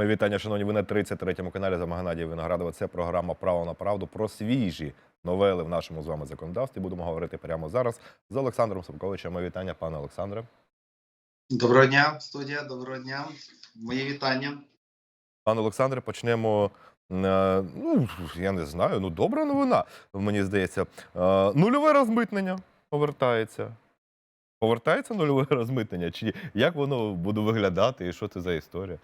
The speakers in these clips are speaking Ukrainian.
Мої вітання, шановні, ви на 33-му каналі за Геннадія Виноградова. Це програма Право на правду про свіжі новели в нашому з вами законодавстві. Будемо говорити прямо зараз з Олександром Собковичем. Мої вітання, пане Олександре. Доброго дня, студія. Доброго дня. Мої вітання. Пане Олександре, почнемо. е, Ну, я не знаю, ну добра новина, мені здається. Е, Нульове розмитнення повертається. Повертається нульове розмитнення? Чи як воно буде виглядати і що це за історія?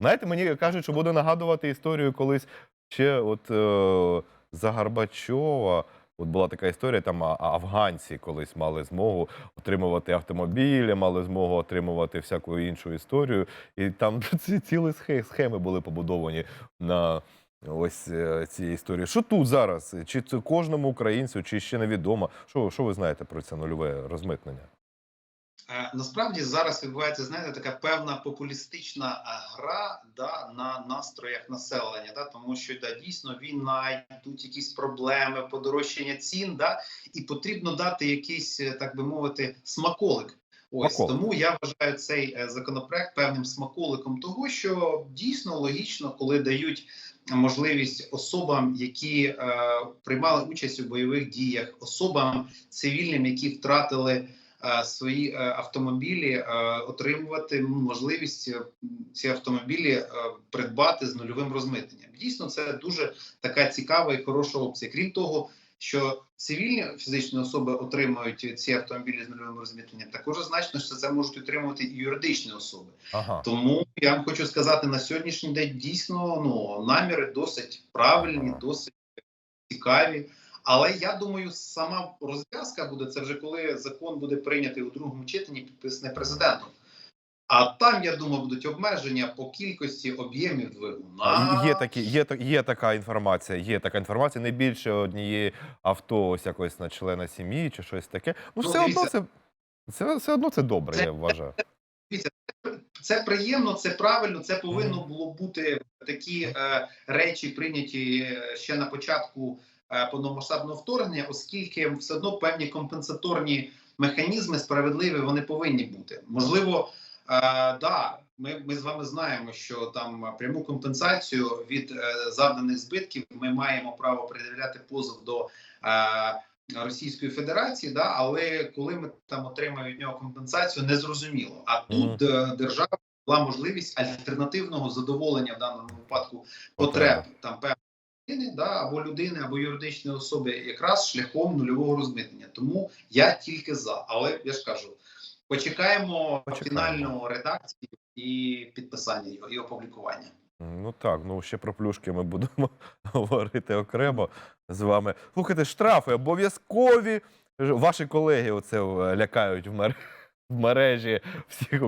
Знаєте, мені кажуть, що буде нагадувати історію колись ще от е, за Горбачова. От була така історія, там афганці колись мали змогу отримувати автомобілі, мали змогу отримувати всяку іншу історію. І там ці цілі схе- схеми були побудовані на ось е, цій історії. Що тут зараз? Чи це кожному українцю, чи ще невідомо? Що, що ви знаєте про це нульове розмитнення? Е, Насправді зараз відбувається, знаєте, така певна популістична е, гра да, на настроях населення, да, тому що да, дійсно війна, йдуть якісь проблеми, подорожчання цін, да, і потрібно дати якийсь, е, так би мовити, смаколик. Ось Смаколик. тому я вважаю цей законопроект певним смаколиком того, що дійсно логічно, коли дають можливість особам, які е, приймали участь у бойових діях, особам цивільним, які втратили свої е, автомобілі, е, отримувати можливість е, ці автомобілі е, придбати з нульовим розмитненням. Дійсно, це дуже така цікава і хороша опція. Крім того, що цивільні фізичні особи отримують ці автомобілі з нульовим розмитненням, також значно, що це можуть отримувати і юридичні особи. Ага. Тому я вам хочу сказати на сьогоднішній день дійсно ну наміри досить правильні, досить цікаві. Але я думаю, сама розв'язка буде це вже коли закон буде прийнятий у другому читанні, підписаний президентом. А там я думаю, будуть обмеження по кількості об'ємів двигуна. Є, такі, є, є така інформація. Є така інформація. Не більше однієї авто ось якось на члена сім'ї чи щось таке. Ну, Ну, все одно це, це все одно це добре, Це- я вважаю. Це приємно, це правильно. Це повинно було бути такі е, речі прийняті е, ще на початку повномасштабного вторгнення, оскільки все одно певні компенсаторні механізми справедливі вони повинні бути. Можливо, е, да, ми, ми з вами знаємо, що там пряму компенсацію від е, завданих збитків ми маємо право пред'являти позов до. Е, Російської Федерації, да, але коли ми там отримаємо від нього компенсацію, не зрозуміло. А тут е, держава була можливість альтернативного задоволення в даному випадку потреб там певної людини, да, або людини, або юридичної особи, якраз шляхом нульового розмитнення. Тому я тільки за. Але я ж кажу, почекаємо, Почекаємо. фінальну редакцію і підписання його і опублікування. Ну так, ну ще про плюшки ми будемо говорити окремо з вами. Слухайте, штрафи обов'язкові. Ваші колеги оце е, лякають в мер... в мережі. Всіх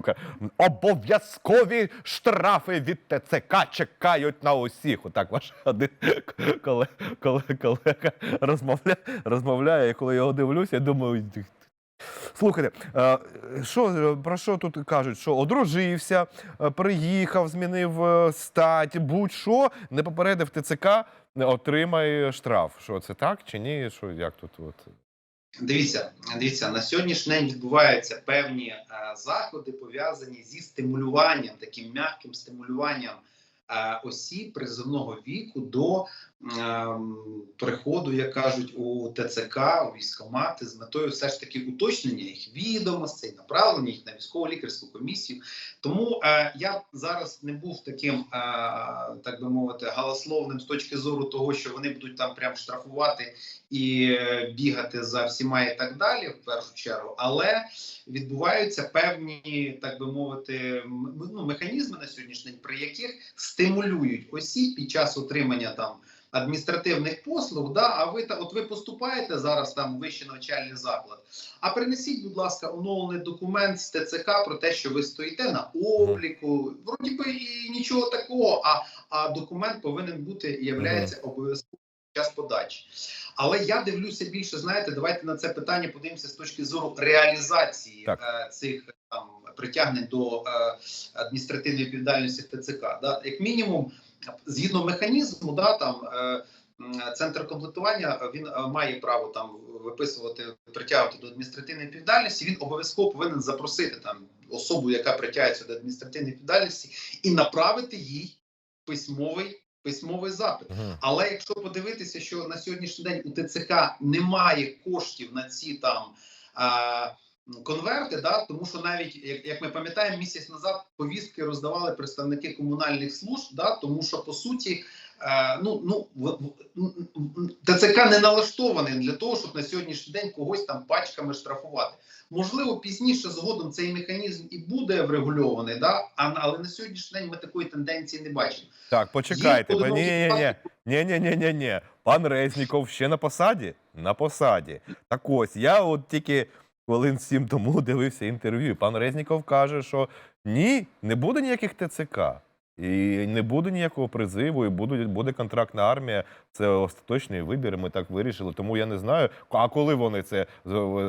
обов'язкові штрафи від ТЦК чекають на усіх. Отак ваш один колега, колега розмовляє, розмовляє. І коли я його дивлюся, я думаю. Слухайте, е, що про що тут кажуть? Що одружився, е, приїхав, змінив е, стать, будь-що не попередив ТЦК, отримає штраф. Що це так чи ні? Що як тут? От Дивіться, дивіться, на сьогоднішній день відбуваються певні е, заходи пов'язані зі стимулюванням, таким м'яким стимулюванням е, осіб призовного віку до приходу, як кажуть, у ТЦК, у військкомати з метою все ж таки уточнення їх відомостей, направлення їх на військово лікарську комісію. Тому е, я зараз не був таким, е, так би мовити, галасловним з точки зору того, що вони будуть там прям штрафувати і е, бігати за всіма і так далі, в першу чергу, але відбуваються певні, так би мовити, ну, механізми на сьогоднішній день, при яких стимулюють осіб під час отримання там. Адміністративних послуг, да, а ви та от ви поступаєте зараз там у вищий навчальний заклад. А принесіть, будь ласка, оновлений документ з ТЦК про те, що ви стоїте на обліку. Вроді би і нічого такого, а, а документ повинен бути і являється обов'язково час подачі. Але я дивлюся більше, знаєте, давайте на це питання подивимося з точки зору реалізації Так. е, цих там притягнень до е, адміністративної відповідальності ТЦК. Да? Як мінімум, згідно механізму, да, там. Е, Центр комплектування е, він е, має право там виписувати, притягувати до адміністративної відповідальності. Він обов'язково повинен запросити там особу, яка притягується до адміністративної відповідальності, і направити їй письмовий письмовий запит. Але якщо подивитися, що на сьогоднішній день у ТЦК немає коштів на ці там а, конверти, да, тому що навіть як, як ми пам'ятаємо, місяць назад повістки роздавали представники комунальних служб, да, тому що по суті. е, Ну, ну ТЦК не налаштований для того, щоб на сьогоднішній день когось там пачками штрафувати. Можливо, пізніше згодом цей механізм і буде врегульований, да? а, але на сьогоднішній день ми такої тенденції не бачимо. Так, почекайте. Є Ні, ні, ні, ні, ні, ні, ні, ні. Пан Резніков ще на посаді? На посаді. Так ось, я от тільки хвилин сім тому дивився інтерв'ю. Пан Резніков каже, що ні, не буде ніяких ТЦК. І не буде ніякого призиву, і буде, буде контрактна армія. Це остаточний вибір. і Ми так вирішили. Тому я не знаю, а коли вони це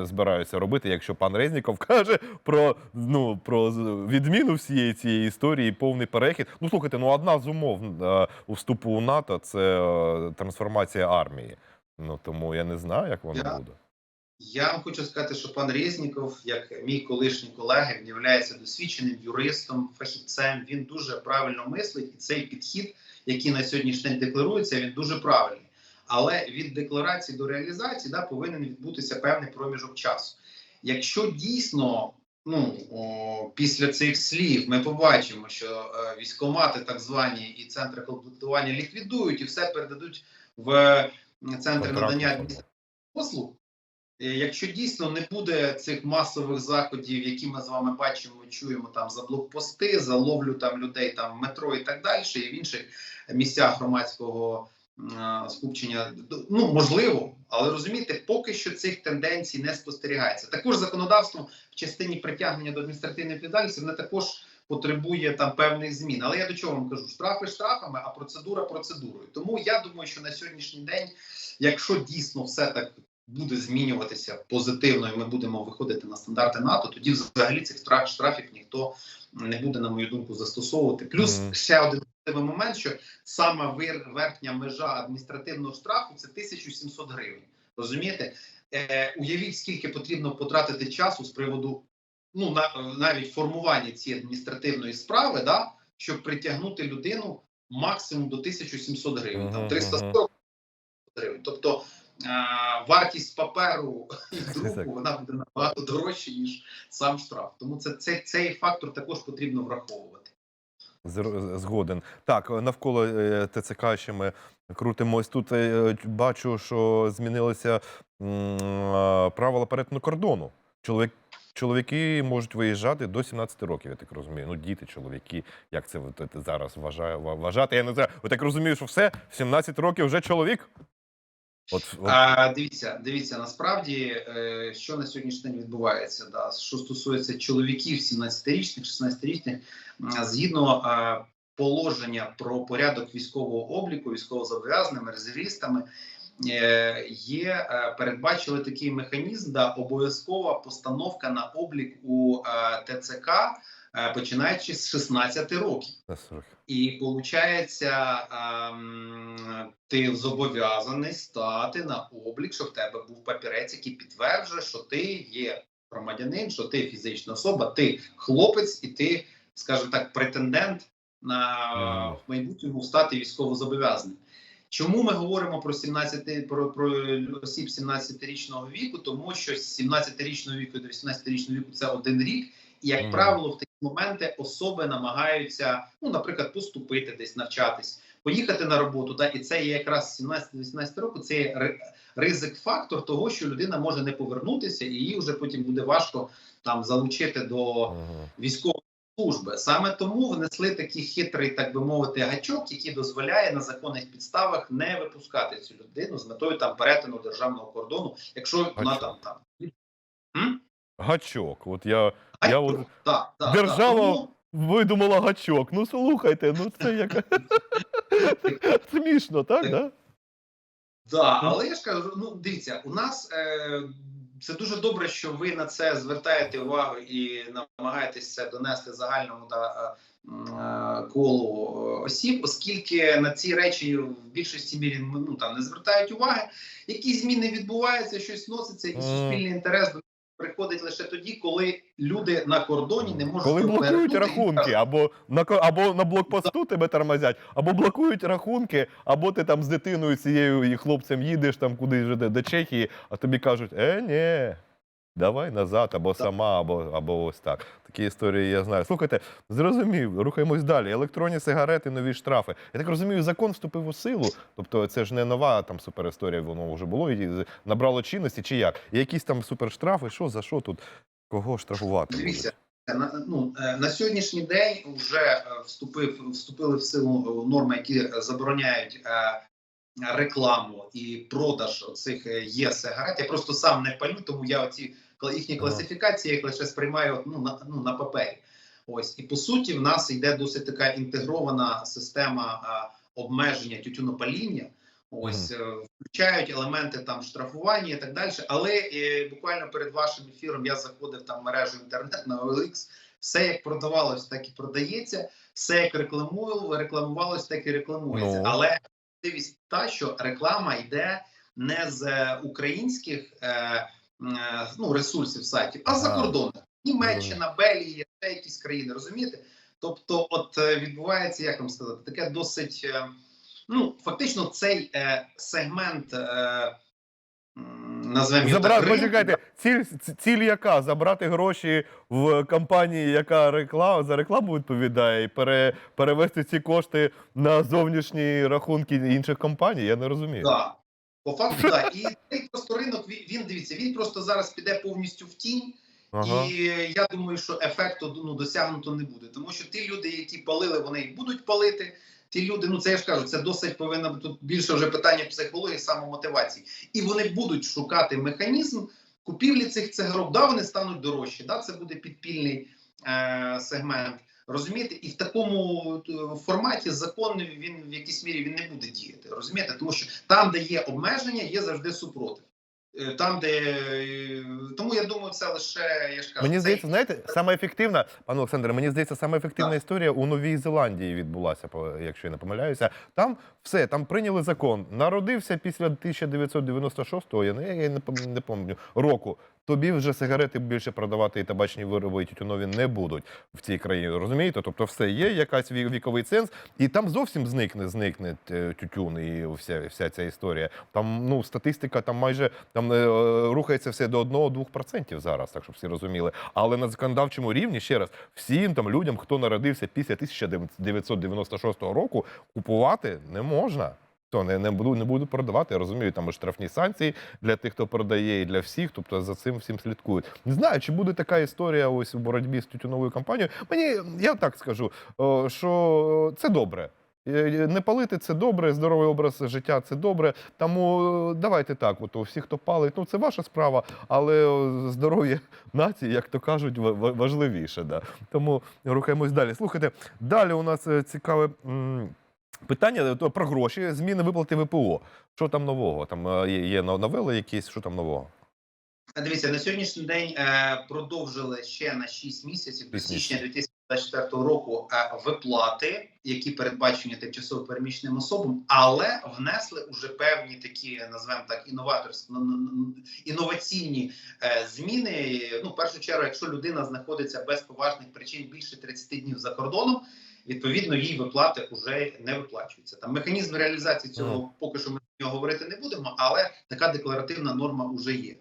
збираються робити, якщо пан Резніков каже про, ну, про відміну всієї цієї історії, повний перехід. Ну слухайте, ну одна з умов е, у вступу у НАТО це е, трансформація армії. Ну тому я не знаю, як воно буде. Я вам хочу сказати, що пан Резніков, як мій колишній колега, він є досвідченим юристом, фахівцем. Він дуже правильно мислить, і цей підхід, який на сьогоднішній день декларується, він дуже правильний. Але від декларації до реалізації да, повинен відбутися певний проміжок часу. Якщо дійсно ну, о, після цих слів ми побачимо, що е, військомати, так звані, і центри комплектування ліквідують і все передадуть в центри надання послуг. Е, Якщо дійсно не буде цих масових заходів, які ми з вами бачимо, чуємо там за блокпости, за ловлю там людей там метро і так далі, і в інших місцях громадського м, скупчення, ну можливо, але розумієте, поки що цих тенденцій не спостерігається. Також законодавство в частині притягнення до адміністративної відповідальності не також потребує там певних змін. Але я до чого вам кажу: штрафи штрафами, а процедура процедурою. Тому я думаю, що на сьогоднішній день, якщо дійсно все так буде змінюватися позитивно, і ми будемо виходити на стандарти НАТО, тоді взагалі цих штрафів ніхто не буде, на мою думку, застосовувати. Плюс Мгм. ще один важливий момент, що саме верхня межа адміністративного штрафу це 1700 гривень. Розумієте? Е, уявіть, скільки потрібно потратити часу з приводу ну на навіть формування цієї адміністративної справи, да, щоб притягнути людину максимум до 1700 гривень, там 340 гривень. Тобто вартість паперу і друку вона буде набагато дорожча, ніж сам штраф. Тому це, це цей фактор також потрібно враховувати. Згоден. Так, навколо е, ТЦК ще ми крутимось. Тут е, бачу, що змінилися правила перетину кордону. Чоловік, чоловіки можуть виїжджати до 17 років, я так розумію. Ну, діти, чоловіки, як це зараз вважає, вважати? Я не знаю. Ви так розумію, що все, в 17 років вже чоловік? От, от. А, дивіться, дивіться, насправді, е, що на сьогоднішній день відбувається, да, що стосується чоловіків 17-річних, 16-річних, згідно е, положення про порядок військового обліку, військовозобов'язаними, резервістами, е, є е, передбачили такий механізм, да, обов'язкова постановка на облік у е, ТЦК, починаючи з 16 років. І виходить, ти зобов'язаний стати на облік, щоб в тебе був папірець, який підтверджує, що ти є громадянин, що ти фізична особа, ти хлопець, і ти, скажімо так, претендент на в майбутньому стати військовозобов'язаним. Чому ми говоримо про 17, про, про осіб 17-річного віку? Тому що з 17-річного віку до 18-річного віку це один рік, і як правило, в моменти особи намагаються, ну, наприклад, поступити десь, навчатись, поїхати на роботу. Да, і це є якраз 17-18 років. Це є ризик-фактор того, що людина може не повернутися, і її вже потім буде важко там залучити до військової служби. Саме тому внесли такий хитрий, так би мовити, гачок, який дозволяє на законних підставах не випускати цю людину з метою там перетину державного кордону, якщо вона там там. М? Гачок. От я, я от так, так, Держава- так. Тому видумала гачок. Ну слухайте, ну це як смішно, так? Да? Да, але я ж кажу, ну дивіться, у нас е, це дуже добре, що ви на це звертаєте увагу і намагаєтесь це донести загальному да, е, е, колу е, осіб, оскільки на ці речі в більшості мірі ну там не звертають уваги. Які зміни відбуваються, щось носиться, Мгм. суспільний інтерес до приходить лише тоді, коли люди на кордоні не можуть Коли блокують рахунки, або на або на блокпосту тебе тормозять, або блокують рахунки, або ти там з дитиною цією і хлопцем їдеш там кудись до Чехії, а тобі кажуть, е, ні. Давай назад, або сама, або, або ось так. Такі історії я знаю. Слухайте, зрозумів, рухаємось далі. Електронні сигарети, нові штрафи. Я так розумію, закон вступив у силу. Тобто це ж не нова там суперісторія, воно вже було і набрало чинності, чи як? І якісь там суперштрафи, що за що тут? Кого штрафувати? Дивіться, на, ну, е, на сьогоднішній день вже е, вступив, вступили в силу е, норми, які забороняють е, рекламу і продаж цих е, є сигарет. Я просто сам не палю, тому я оці їхні класифікації їх лише сприймаю ну, на, ну, на папері. Ось і по суті, в нас йде досить така інтегрована система обмеження тютюнопаління. Ось е, включають елементи там штрафування і так далі. Але е, буквально перед вашим ефіром я заходив там в мережу інтернет на OLX, все як продавалось, так і продається. Все як рекламую, рекламувалось, так і рекламується. Ну. Але дивіться, та що реклама йде не з е, українських е, ну, ресурсів сайтів, а за кордоном. Німеччина, Бельгія, ще якісь країни, розумієте? Тобто, от е, відбувається, як вам сказати, таке досить. е, Ну, фактично, цей е, сегмент, е, назвемо Забрати, так, почекайте, ціль, ціль яка? Забрати гроші в компанії, яка реклама, за рекламу відповідає, і пере, перевести ці кошти на зовнішні рахунки інших компаній? Я не розумію. Да. По факту, так. І цей просто ринок, він, дивіться, він просто зараз піде повністю в тінь. Ага. І я думаю, що ефекту ну, досягнуто не буде. Тому що ті люди, які палили, вони і будуть палити. Ті люди, ну це я ж кажу, це досить повинно бути тут більше вже питання психології, самомотивації. І вони будуть шукати механізм купівлі цих цигарок. Да, вони стануть дорожчі. Да, це буде підпільний е- сегмент. Розумієте, і в такому е, форматі закон він в якійсь мірі він не буде діяти. Розумієте, тому що там, де є обмеження, є завжди супротив. Е, Там, де е, тому я думаю, це лише я ж кажу, Мені це- здається, знаєте, саме ефективна, пане Олександре, мені здається, саме ефективна Так. історія у Новій Зеландії відбулася, по- якщо я не помиляюся. Там все, там прийняли закон. Народився після 1996-го, я не, я не пам'ятаю, року. Тобі вже сигарети більше продавати і табачні вироби і тютюнові не будуть в цій країні. Розумієте? Тобто, все є якась віковий ценз, і там зовсім зникне, зникне е, тютюн і вся, вся ця історія. Там ну статистика там майже там е, рухається все до 1-2% зараз, так щоб всі розуміли. Але на законодавчому рівні ще раз всім там людям, хто народився після 1996 року, купувати не можна. То не, не буду не буду продавати. Я розумію, там штрафні санкції для тих, хто продає, і для всіх. Тобто за цим всім слідкують. Не знаю, чи буде така історія ось у боротьбі з тютюновою компанією. Мені я так скажу, що це добре. Е, Не палити це добре, здоровий образ життя це добре. Тому е, давайте так. От всі, хто палить, ну це ваша справа, але здоров'я нації, як то кажуть, ва- ва- важливіше. Да. Тому рухаємось далі. Слухайте, далі у нас е, цікаве. Питання е, про гроші, зміни виплати ВПО. Що там нового? Там е, є, новели якісь, що там нового? Дивіться, на сьогоднішній день е, продовжили ще на 6 місяців до січня 2024 року е, виплати, які передбачені тимчасово переміщеним особам, але внесли уже певні такі, назвемо так, інноваторські інноваційні е, зміни. Ну, в першу чергу, якщо людина знаходиться без поважних причин більше 30 днів за кордоном. Відповідно, їй виплати вже не виплачуються. Там механізм реалізації цього Мгм. поки що ми про нього говорити не будемо, але така декларативна норма вже є.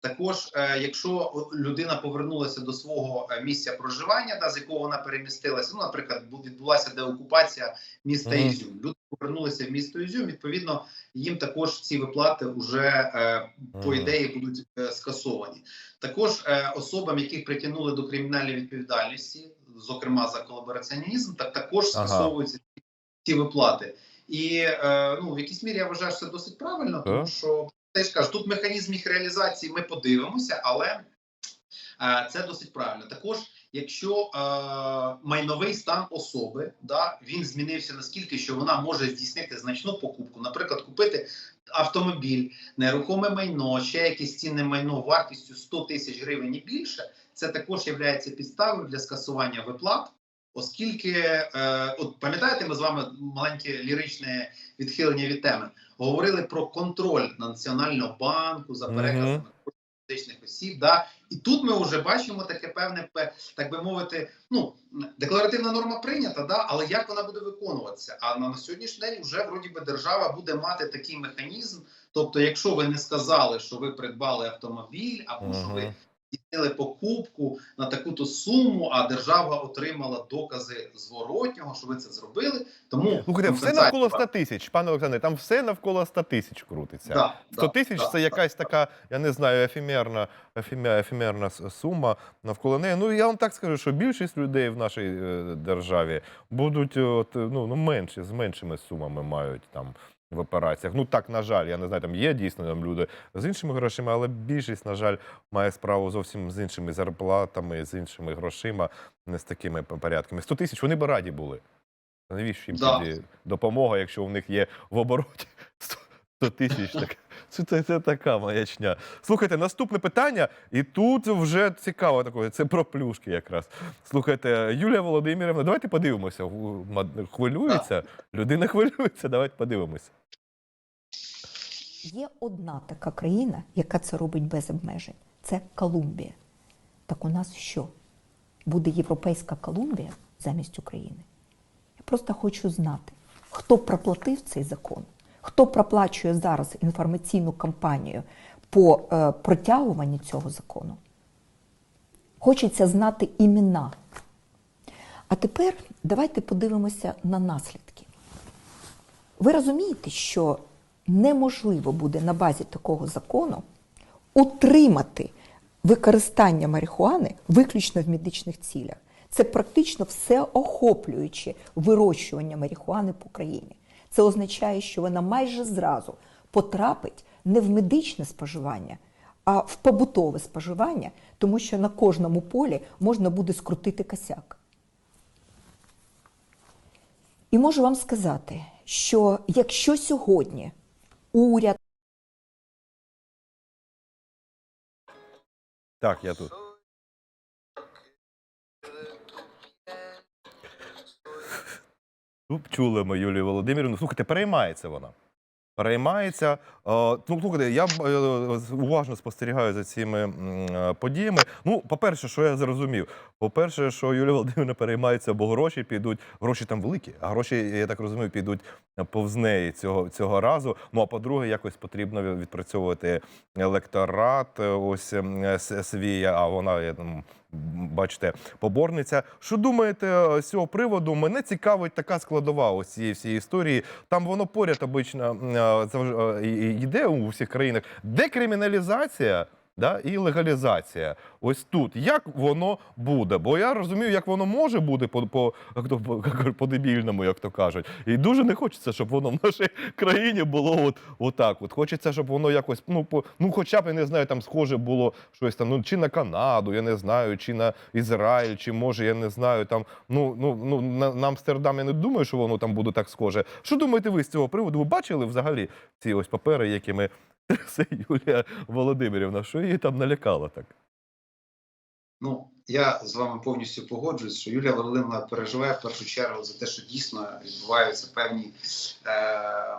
Також, е, якщо людина повернулася до свого е, місця проживання, да, з якого вона перемістилася, ну, наприклад, відбулася деокупація міста Мгм. Ізюм. Люди повернулися в місто Ізюм. Відповідно, їм також ці виплати вже е, по ідеї будуть скасовані. Також особам, яких притягнули до кримінальної відповідальності, зокрема за колабораціонізм, так також Ага. скасовуються ці- ці виплати. І е, ну, в якійсь мірі я вважаю, що це досить правильно, тому що теж кажу, тут механізм їх реалізації ми подивимося, але е, це досить правильно. Також, якщо е, майновий стан особи да, він змінився наскільки, що вона може здійснити значну покупку, наприклад, купити автомобіль, нерухоме майно, ще якесь цінне майно вартістю 100 тисяч гривень і більше, це також є підставою для скасування виплат. Оскільки, е, от пам'ятаєте, ми з вами маленьке ліричне відхилення від теми говорили про контроль Національного банку за переказами фізичних осіб. Да? І тут ми вже бачимо таке певне, так би мовити, ну декларативна норма прийнята, да? але як вона буде виконуватися? А на, на сьогоднішній день вже вроді би держава буде мати такий механізм. Тобто, якщо ви не сказали, що ви придбали автомобіль, або що ви. Здійснили покупку на таку-то суму, а держава отримала докази зворотнього, що ви це зробили. Тому Слухайте, все навколо 100 тисяч, пане Олександре, там все навколо 100 тисяч крутиться. Да, 100 да, тисяч да, це да. якась така, я не знаю, ефемерна, ефемерна сума навколо неї. Ну я вам так скажу, що більшість людей в нашій е, державі будуть от, ну, ну, менші, з меншими сумами мають там. В операціях. Ну так, на жаль, я не знаю, там є дійсно там люди з іншими грошима, але більшість, на жаль, має справу зовсім з іншими зарплатами, з іншими грошима, не з такими порядками. 100 тисяч вони б раді були. Навіщо їм Да. тоді допомога, якщо у них є в обороті 100 100 тисяч? Так, це, це, це така маячня. Слухайте, наступне питання, і тут вже цікаво таке, це про плюшки якраз. Слухайте, Юлія Володимирівна, давайте подивимося. Хвилюється, людина хвилюється, давайте подивимося. Є одна така країна, яка це робить без обмежень. Це Колумбія. Так у нас що? Буде європейська Колумбія замість України? Я просто хочу знати, хто проплатив цей закон, хто проплачує зараз інформаційну кампанію по е, протягуванню цього закону. Хочеться знати імена. А тепер давайте подивимося на наслідки. Ви розумієте, що неможливо буде на базі такого закону утримати використання марихуани виключно в медичних цілях. Це практично всеохоплююче вирощування марихуани по країні. Це означає, що вона майже зразу потрапить не в медичне споживання, а в побутове споживання, тому що на кожному полі можна буде скрутити косяк. І можу вам сказати, що якщо сьогодні уряд Так, я тут. Чули ми Юлію Володимирівну. Слухайте, переймається вона. Переймається. Е, Ну, слухайте, я е, уважно спостерігаю за цими е, подіями. Ну, по-перше, що я зрозумів. По-перше, що Юлія Володимирівна переймається, бо гроші підуть. Гроші там великі, а гроші, я так розумію, підуть повз неї цього, цього разу. Ну а по-друге, якось потрібно відпрацьовувати електорат. Ось свій, а вона. Бачите, поборниця. Що думаєте е, з цього приводу? Мене цікавить така складова ось цієї всієї історії. Там воно поряд обично е, е, йде у всіх країнах. Декриміналізація да, і легалізація. Ось тут. Як воно буде? Бо я розумію, як воно може бути по дебільному, як то кажуть. І дуже не хочеться, щоб воно в нашій країні було от, отак. От. Хочеться, щоб воно якось, ну, по, ну, хоча б, я не знаю, там схоже було щось там, ну, чи на Канаду, я не знаю, чи на Ізраїль, чи може, я не знаю, там, ну, ну, ну на, на Амстердам я не думаю, що воно там буде так схоже. Що думаєте ви з цього приводу? Ви бачили взагалі ці ось папери, якими це Юлія Володимирівна, що її там налякало так? Ну я з вами повністю погоджуюсь, що Юлія Володимирівна переживає в першу чергу за те, що дійсно відбуваються певні е,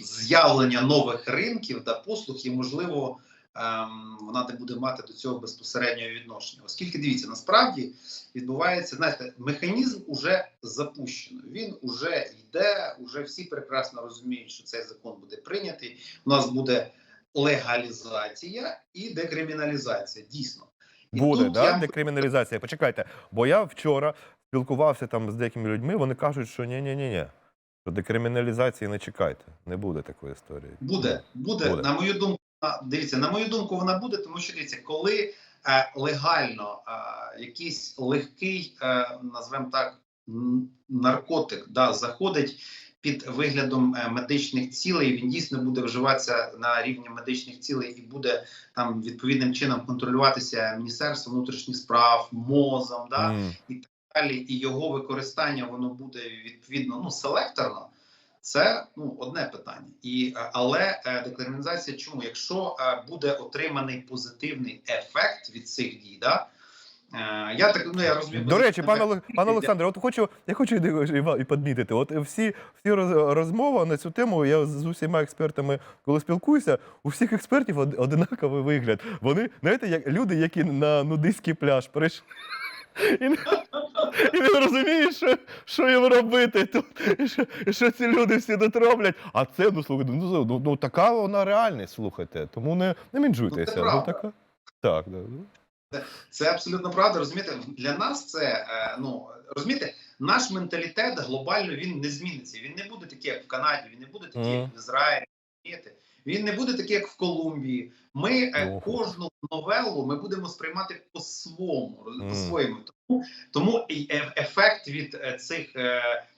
з'явлення нових ринків та послуг, і можливо ем, вона не буде мати до цього безпосереднього відношення. Оскільки дивіться, насправді відбувається, знаєте, механізм уже запущено. Він уже йде, уже всі прекрасно розуміють, що цей закон буде прийнятий. У нас буде легалізація і декриміналізація. Дійсно. І Буде, да? я- декриміналізація. Почекайте, бо я вчора спілкувався там з деякими людьми, вони кажуть, що ні, ні, ні, ні. Що декриміналізації не чекайте. Не буде такої історії. Буде, буде. Буде. На мою думку, дивіться, на мою думку, вона буде, тому що дивіться, коли е, легально е, якийсь легкий, е, назвемо так, наркотик да, заходить під виглядом е, медичних цілей, він дійсно буде вживатися на рівні медичних цілей і буде там відповідним чином контролюватися Міністерством внутрішніх справ, МОЗом. Да, М. далі, і його використання воно буде відповідно ну селекторно. Це ну одне питання, і е, але е, декриміналізація чому? Якщо буде отриманий позитивний ефект від цих дій, да Я так ну я розумію. До речі, пане. Олег- пане Олександре, от хочу, я хочу і, підмітити. От всі, всі роз- розмови на цю тему, я з усіма експертами, коли спілкуюся, у всіх експертів одинаковий вигляд. Вони, знаєте, як люди, які на нудистський пляж прийшли. І, не- і не розумієш, що, що їм робити тут, і що, і що ці люди всі тут роблять. А це, ну слухайте, ну, ну, ну така вона реальність, слухайте. Тому не, не мінжуйтеся. Ну, це правда. така. Так, да. Це абсолютно правда. Розумієте, для нас це е, ну розумієте, наш менталітет глобально він не зміниться. Він не буде такий, як в Канаді, він не буде такий, як в Ізраїлі. розумієте? Він не буде такий, як в Колумбії. Ми е, кожну новелу ми будемо сприймати по-своєму, роз- Мгм. по-своєму. Тому, тому е- ефект від цих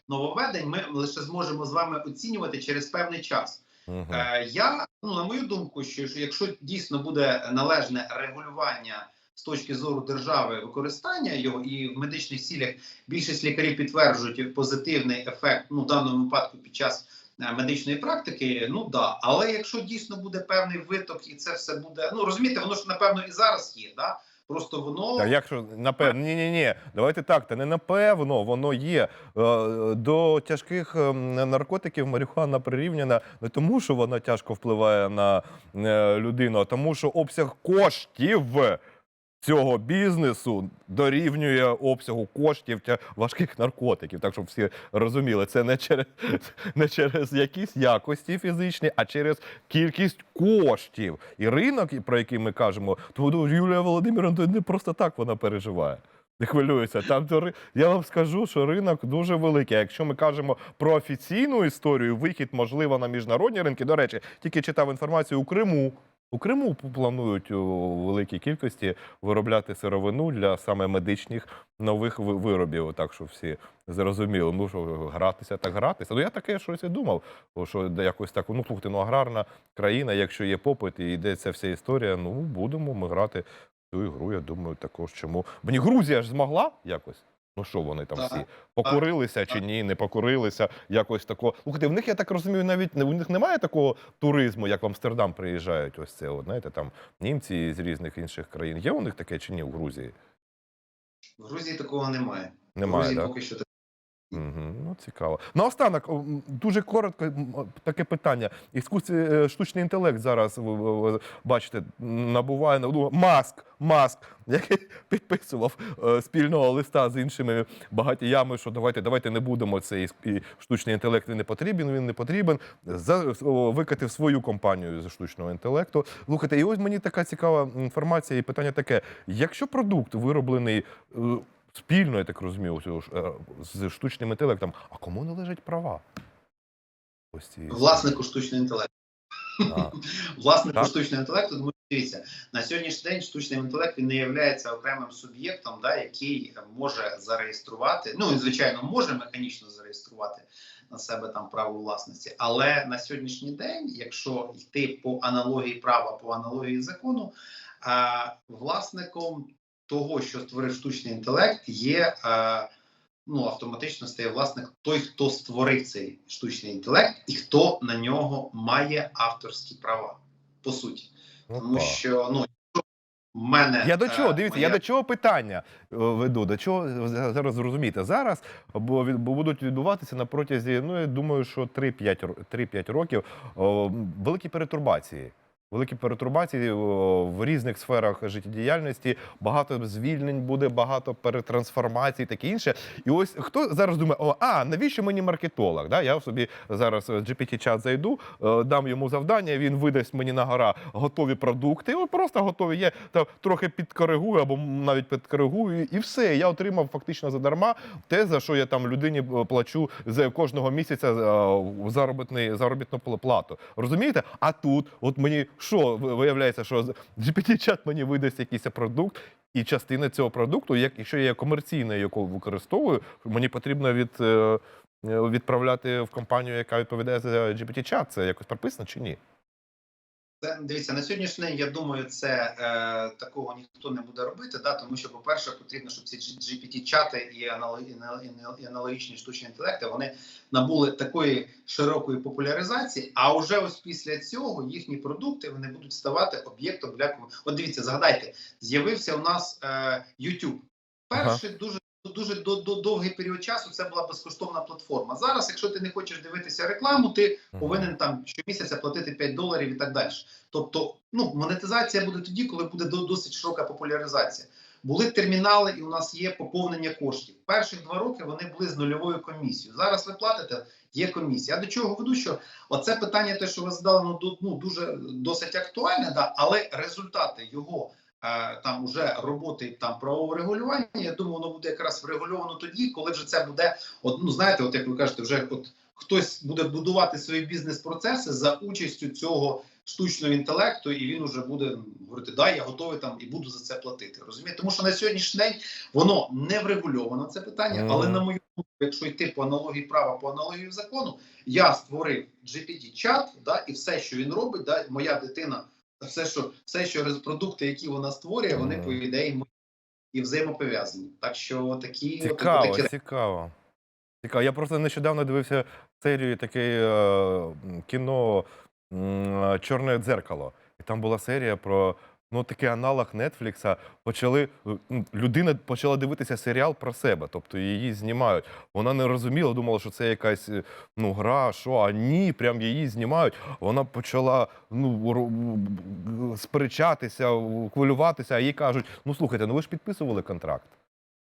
нововведень ми лише зможемо з вами оцінювати через певний час. Мгм. Е, я ну на мою думку, що якщо дійсно буде належне регулювання з точки зору держави використання його і в медичних цілях більшість лікарів підтверджують позитивний ефект, ну в даному випадку під час е, медичної практики, ну да. Але якщо дійсно буде певний виток, і це все буде, ну розумієте, воно ж напевно і зараз є, да. Просто воно Та як що напевно? Ні, ні, ні. Давайте так. Та не напевно, воно є Е, до тяжких ем, наркотиків. Марихуана прирівняна не тому, що вона тяжко впливає на е, людину, а тому, що обсяг коштів цього бізнесу дорівнює обсягу коштів важких наркотиків. Так щоб всі розуміли, це не через не через якісь якості фізичні, а через кількість коштів. І ринок, про який ми кажемо, то Юлія Володимирівна не просто так вона переживає. Не хвилюється. Там то я вам скажу, що ринок дуже великий. Якщо ми кажемо про офіційну історію, вихід можливо на міжнародні ринки. До речі, тільки читав інформацію у Криму. У Криму планують у великій кількості виробляти сировину для саме медичних нових виробів. Так що всі зрозуміли. Ну що гратися, так гратися. Ну я таке щось і думав. Що якось так, ну слухайте, ну аграрна країна, якщо є попит і йде ця вся історія, ну будемо ми грати в цю ігру. Я думаю, також чому. Мені Грузія ж змогла якось. Ну що вони там Так. всі покурилися чи ні, не покурилися, якось такого. Слухайте, в них я так розумію, навіть у них немає такого туризму, як в Амстердам приїжджають. Ось це, от, знаєте, там німці з різних інших країн. Є у них таке чи ні в Грузії? в Грузії такого немає. в Грузії да? поки що Угу, ну цікаво. Наостанок, дуже коротко таке питання. Іскусний е, штучний інтелект зараз ви, бачите, набуває ну, маск, маск, який підписував е, спільного листа з іншими багатіями, що давайте, давайте не будемо цей штучний інтелект він не потрібен, він не потрібен. Викатив свою компанію з штучного інтелекту. Слухайте, і ось мені така цікава інформація і питання таке: якщо продукт вироблений. Е, спільно, я так розумію, е, з штучним інтелектом. А кому належать права? Ось ці власнику штучного інтелекту. А, Власнику Так. штучного інтелекту, тому дивіться, на сьогоднішній день штучний інтелект він не є окремим суб'єктом, да, який може зареєструвати. Ну, він, звичайно, може механічно зареєструвати на себе там право власності. Але на сьогоднішній день, якщо йти по аналогії права, по аналогії закону, а, власником того, що створив штучний інтелект, є. А, Ну, автоматично стає власник той, хто створив цей штучний інтелект, і хто на нього має авторські права, по суті. Тому опа. що ну мене Я до чого? е, Дивіться, моя- я до чого питання е, веду. До чого зараз зрозуміти? Зараз бо будуть відбуватися на протязі, ну я думаю, що 3-5 3-5 років великі перетурбації. Великі перетурбації в різних сферах життєдіяльності, багато звільнень буде, багато перетрансформацій, таке інше. І ось хто зараз думає, о, а навіщо мені маркетолог? Да? Я собі зараз в GPT-чат зайду, е, дам йому завдання, він видасть мені на гора готові продукти. От просто готові. Я там трохи підкоригую або навіть підкоригую, і все. Я отримав фактично задарма те, за що я там людині е, плачу за кожного місяця е, заробітну пл- плату. Розумієте? А тут, от мені що виявляється, що GPT-чат мені видасть якийсь продукт. І частина цього продукту, як якщо я комерційна, яку використовую, мені потрібно від, е, е, відправляти в компанію, яка відповідає за GPT-чат. Це якось прописано чи ні? Дивіться на сьогоднішній день. Я думаю, це е, такого ніхто не буде робити. Да, тому що, по-перше, потрібно, щоб ці gpt чати і, анал- і аналогічні штучні інтелекти вони набули такої широкої популяризації. А вже ось після цього їхні продукти вони будуть ставати об'єктом для От дивіться, згадайте, з'явився у нас е, YouTube. Перший дуже дуже до, до довгий період часу це була безкоштовна платформа. Зараз, якщо ти не хочеш дивитися рекламу, ти повинен там щомісяця платити 5 доларів і так далі. Тобто, ну монетизація буде тоді, коли буде до- досить широка популяризація. Були термінали, і у нас є поповнення коштів. Перших два роки вони були з нульовою комісією. Зараз ви платите, є комісія. Я до чого веду, що оце питання, те, що ви задали, ну, ну дуже досить актуальне, да, але результати його там уже роботи там правового регулювання. Я думаю, воно буде якраз врегульовано тоді, коли вже це буде от, ну знаєте, от як ви кажете, вже от хтось буде будувати свої бізнес-процеси за участю цього штучного інтелекту, і він уже буде говорити, да, я готовий там і буду за це платити. Розумієте? Тому що на сьогоднішній день воно не врегульовано це питання, Мгм. але на мою думку, якщо йти по аналогії права, по аналогії закону, я створив GPT-чат, да, і все, що він робить, да, моя дитина, все, що все, що продукти, які вона створює, вони по ідеї і взаємопов'язані. Так що такі Цікаво, такі цікаво. Цікаво. Я просто нещодавно дивився серію таке е, кіно Чорне дзеркало. І там була серія про ну, такий аналог Нетфлікса. Почали е, людина почала дивитися серіал про себе, тобто її знімають. Вона не розуміла, думала, що це якась е, ну, гра, що, а ні, прям її знімають. Вона почала ну, сперечатися, хвилюватися, а їй кажуть: ну слухайте, ну ви ж підписували контракт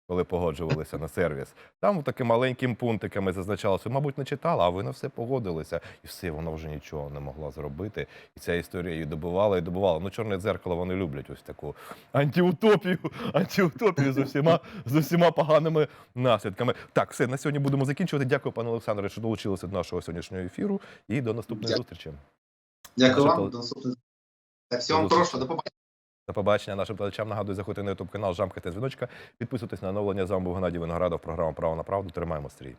коли погоджувалися на сервіс. Там такими маленькими пунктиками зазначалося, мабуть, не читала, а ви на все погодилися. І все, вона вже нічого не могла зробити. І ця історія її добивала і добивала. Ну, чорне дзеркало вони люблять ось таку антиутопію, антиутопію з усіма, з усіма поганими наслідками. Так, все, на сьогодні будемо закінчувати. Дякую, пане Олександре, що долучилися до нашого сьогоднішнього ефіру. І до наступної Дякую. зустрічі. Дякую вам. До наступного. Так, всього вам До до побачення. До побачення нашим глядачам. Нагадую, заходьте на ютуб канал, жамкайте дзвіночка, підписуйтесь на оновлення. З вами був Геннадій Виноградов, програма Право на правду. Тримаємо стрій.